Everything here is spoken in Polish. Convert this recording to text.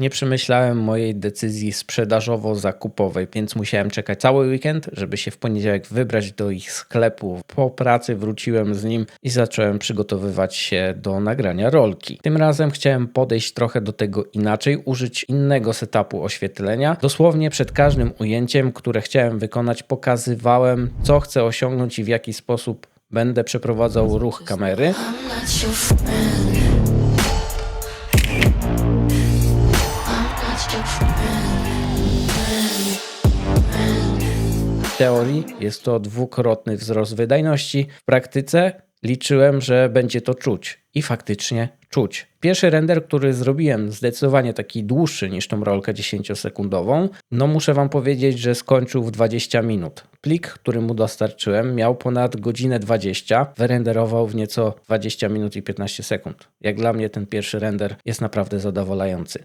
Nie przemyślałem mojej decyzji sprzedażowo-zakupowej, więc musiałem czekać cały weekend, żeby się w poniedziałek wybrać do ich sklepu. Po pracy wróciłem z nim i zacząłem przygotowywać się do nagrania rolki. Tym razem chciałem podejść trochę do tego inaczej, użyć innego setupu oświetlenia. Dosłownie przed każdym ujęciem, które chciałem wykonać, pokazywałem, co chcę osiągnąć i w jaki sposób będę przeprowadzał ruch kamery. W teorii jest to dwukrotny wzrost wydajności. W praktyce liczyłem, że będzie to czuć i faktycznie czuć. Pierwszy render, który zrobiłem, zdecydowanie taki dłuższy niż tą rolkę 10-sekundową, no muszę wam powiedzieć, że skończył w 20 minut. Plik, który mu dostarczyłem, miał ponad godzinę 20, wyrenderował w nieco 20 minut i 15 sekund. Jak dla mnie ten pierwszy render jest naprawdę zadowalający.